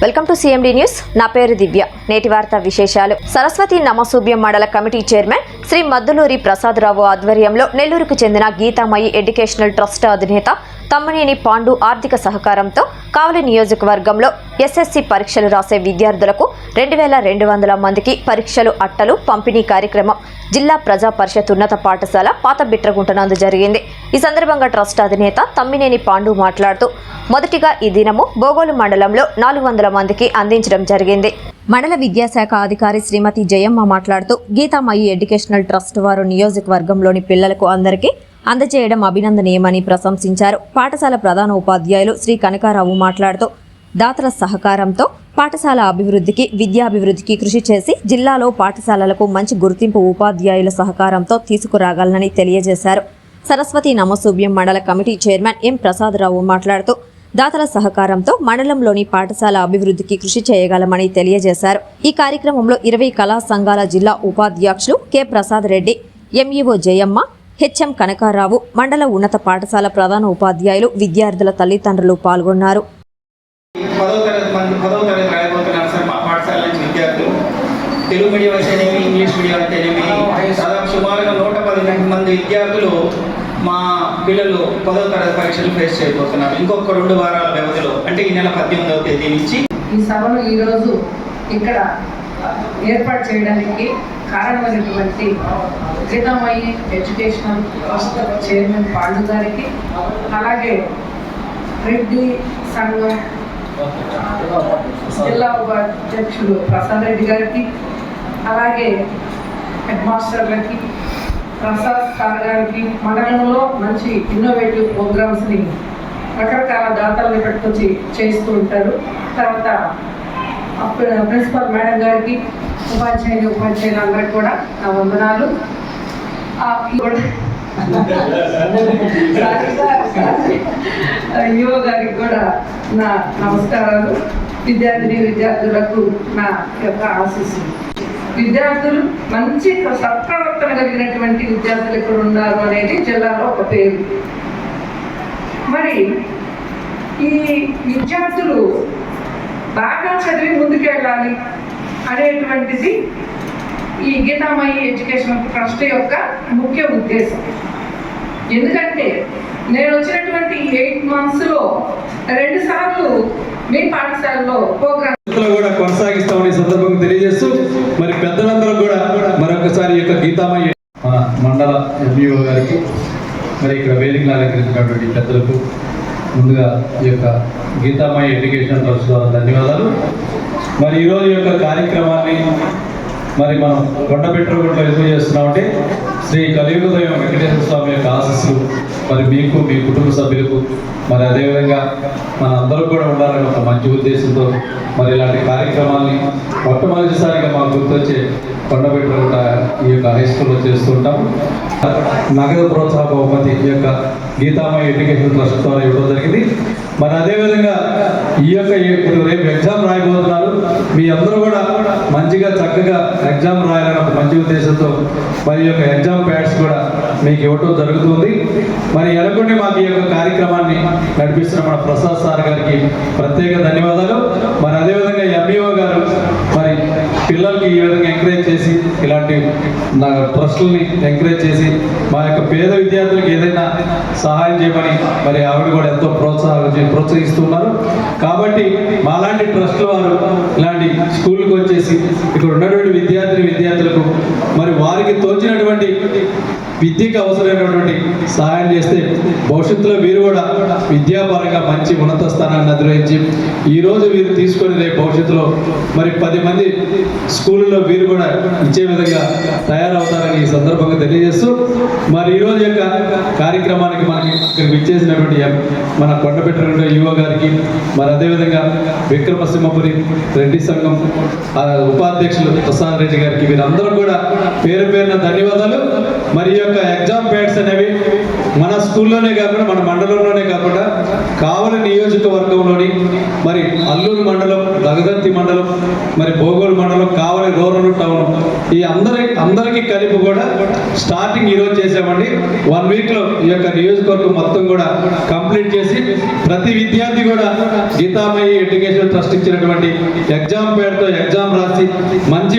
Welcome to CMD news నా పేరు దివ్య. నేటి వార్త విశేషాలు. సరస్వతి నమసూబ్యం మండల కమిటీ చైర్మన్ శ్రీ మద్దులూరి ప్రసాదరావు ఆధ్వర్యంలో నెల్లూరుకు చెందిన గీతామయి ఎడ్యుకేషనల్ ట్రస్ట్ అధినేత తమ్మనేని పాండు ఆర్థిక సహకారంతో కావలి నియోజకవర్గంలో ఎస్ఎస్సి పరీక్షలు రాసే విద్యార్థులకు రెండు వేల రెండు వందల మందికి పరీక్షలు అట్టలు పంపిణీ కార్యక్రమం జిల్లా ప్రజా పరిషత్ ఉన్నత పాఠశాల పాత బిట్రగుంటనందు జరిగింది. ఈ సందర్భంగా ట్రస్ట్ అధినేత తమ్మినేని పాండు మాట్లాడుతూ మొదటిగా ఈ దినము బోగోలు మండలంలో నాలుగు వందల మందికి అందించడం జరిగింది. మండల విద్యాశాఖ అధికారి శ్రీమతి జయమ్మ మాట్లాడుతూ గీతామయి ఎడ్యుకేషనల్ ట్రస్ట్ వారు నియోజకవర్గంలోని పిల్లలకు అందరికీ అందజేయడం అభినందనీయమని ప్రశంసించారు. పాఠశాల ప్రధాన ఉపాధ్యాయులు శ్రీ కనకారావు మాట్లాడుతూ దాతల సహకారంతో పాఠశాల అభివృద్ధికి విద్యాభివృద్ధికి కృషి చేసి జిల్లాలో పాఠశాలలకు మంచి గుర్తింపు ఉపాధ్యాయుల సహకారంతో తీసుకురాగలనని తెలియజేశారు. సరస్వతి నమసూభ్యం mandal committee chairman M. Prasadarao మాట్లాడుతూ దాతల సహకారంతో మండలంలోని పాఠశాల అభివృద్ధికి కృషి చేయగలమని తెలియజేశారు. ఈ కార్యక్రమంలో ఇరవై కళా సంఘాల జిల్లా ఉపాధ్యక్షులు K. Prasad Reddy MEO Jayamma HM Kanaka Rao మండల ఉన్నత పాఠశాల ప్రధాన ఉపాధ్యాయులు విద్యార్థుల తల్లిదండ్రులు పాల్గొన్నారు. తెలుగు మీడియం అయితేనేమి ఇంగ్లీష్ మీడియం అయితేనేమి దాదాపు సుమారుగా నూట పది మంది విద్యార్థులు మా పిల్లలు పదవ తరగతి పరీక్షలు ఫేస్ చేయబోతున్నారు. ఇంకొక రెండు వారాల వ్యవధిలో అంటే ఈ నెల పద్దెనిమిదవ తేదీ నుంచి ఈ సభను ఈరోజు ఇక్కడ ఏర్పాటు చేయడానికి కారణమైనటువంటి Geetamayi educational trust chairman Pandu గారికి అలాగే రెడ్డి సంఘం జిల్లా ఉపాధ్యక్షుడు ప్రసాద్ రెడ్డి గారికి అలాగే హెడ్ మాస్టర్లకి ప్రసాద్ సార్ గారికి మండలంలో మంచి ఇన్నోవేటివ్ ప్రోగ్రామ్స్ని రకరకాల దాతల్ని పెట్టుకొచ్చి చేస్తూ ఉంటారు. తర్వాత అప్పుడు ప్రిన్సిపల్ మేడం గారికి ఉపాధ్యాయులు ఉపాధ్యాయులు అందరికి కూడా నా వందనాలు. ఆ, యువ గారికి కూడా నా నమస్కారాలు. విద్యార్థిని విద్యార్థులకు నా యొక్క ఆశీస్సులు. విద్యార్థులు మంచి సత్ప్రవర్తన కలిగినటువంటి విద్యార్థులు ఇక్కడ ఉన్నారు అనేది జిల్లాలో ఒక పేరు. మరి ఈ విద్యార్థులు బాగా చదివి ముందుకెళ్ళాలి అనేటువంటిది ఈ గీతామయి ఎడ్యుకేషన్ ట్రస్ట్ యొక్క ముఖ్య ఉద్దేశం. ఎందుకంటే నేను వచ్చినటువంటి ఎయిట్ మంత్స్లో రెండు సార్లు మీ పాఠశాలలో ప్రోగ్రామ్ కూడా కొనసాగిస్తామని సందర్భంగా తెలియజేస్తూ మరి పెద్దలందరూ కూడా మరొకసారి యొక్క గీతామయ్య మన మండల ఎంఈఓ గారికి మరి ఇక్కడ వేదికలు అలంకరించినటువంటి పెద్దలకు ముందుగా ఈ యొక్క గీతామయ్య ఎడ్యుకేషన్ ట్రస్ట్ ద్వారా ధన్యవాదాలు. మరి ఈరోజు యొక్క కార్యక్రమాన్ని మరి మనం కొండపెట్టగుంట్లో ఎందుకు చేస్తున్నామంటే శ్రీ కలియుగదయం వెంకటేశ్వర స్వామి యొక్క ఆశస్సులు మరి మీకు మీ కుటుంబ సభ్యులకు మరి అదేవిధంగా మన అందరూ కూడా ఉండాలని ఒక మంచి ఉద్దేశంతో మరి ఇలాంటి కార్యక్రమాల్ని మొట్టమొదటిసారిగా మాకు గుర్తొచ్చే కొండపెట్టగుంట ఈ యొక్క హై స్కూల్లో చేస్తుంటాం నగదు ప్రోత్సాహ బహుమతి ఈ యొక్క గీతామయ ఎడ్యుకేషన్ ట్రస్ట్ ద్వారా ఇవ్వడం జరిగింది. మరి అదేవిధంగా ఈ యొక్క ఇప్పుడు రేపు ఎగ్జామ్ రాయబోతున్నారు. మీ అందరూ కూడా మంచిగా చక్కగా ఎగ్జామ్ రాయాలని ఒక మంచి ఉద్దేశంతో మరి ఈ యొక్క ఎగ్జామ్ ప్యాడ్స్ కూడా మీకు ఇవ్వటం జరుగుతుంది. మరి ఎలకొండి మాకు ఈ యొక్క కార్యక్రమాన్ని నడిపిస్తున్న మన ప్రసాద్ సార్ గారికి ప్రత్యేక ధన్యవాదాలు. మరి అదేవిధంగా ఎంఈఓ గారు మరి పిల్లలకి ఈ విధంగా ఎంకరేజ్ చేసి ఇలాంటి నా ట్రస్టుల్ని ఎంకరేజ్ చేసి మా యొక్క పేద విద్యార్థులకు ఏదైనా సహాయం చేయమని మరి ఆవిడ కూడా ఎంతో ప్రోత్సాహం ప్రోత్సహిస్తున్నారు. కాబట్టి మాలాంటి ట్రస్టులు వారు ఇలాంటి స్కూల్కి వచ్చేసి ఇక్కడ ఉన్నటువంటి విద్యార్థిని విద్యార్థులకు మరి వారికి తోచినటువంటి విద్యకు అవసరమైనటువంటి సహాయం చేస్తే భవిష్యత్తులో వీరు కూడా విద్యాపరంగా మంచి ఉన్నత స్థానాన్ని అధిరోహించి ఈరోజు మీరు వీరు తీసుకొని రేపు భవిష్యత్తులో మరి పది మంది స్కూళ్ళలో వీరు కూడా ఇచ్చే విధంగా తయారవుతారని ఈ సందర్భంగా తెలియజేస్తూ మరి ఈరోజు యొక్క విచ్చేసినటువంటి మన కొండపెట్టిన యువ గారికి మరి అదేవిధంగా విక్రమసింహపురి రెడ్డి సంఘం ఉపాధ్యక్షులు ప్రసాద్ రెడ్డి గారికి వీరందరూ కూడా పేరు పేరున ధన్యవాదాలు. మరి యొక్క ఎగ్జామ్ ప్యాడ్స్ అనేవి మన స్కూల్లోనే కాకుండా మన మండలంలోనే కాకుండా కావలి నియోజకవర్గంలోని మరి అల్లూరు మండలం దగదత్తి మండలం మరి భోగోలు మండలం కావలి రూరల్ టౌన్ ఈ అందరి అందరికీ కలిపి కూడా స్టార్టింగ్ ఈరోజు చేసామండి వన్ వీక్లో ఈ యొక్క నియోజకవర్గం మొత్తం కూడా కంప్లీట్ చేసి ప్రతి విద్యార్థి కూడా గీతామయ్యి ఎడ్యుకేషన్ ట్రస్ట్ ఇచ్చినటువంటి ఎగ్జామ్ పేరుతో ఎగ్జామ్ రాసి మంచి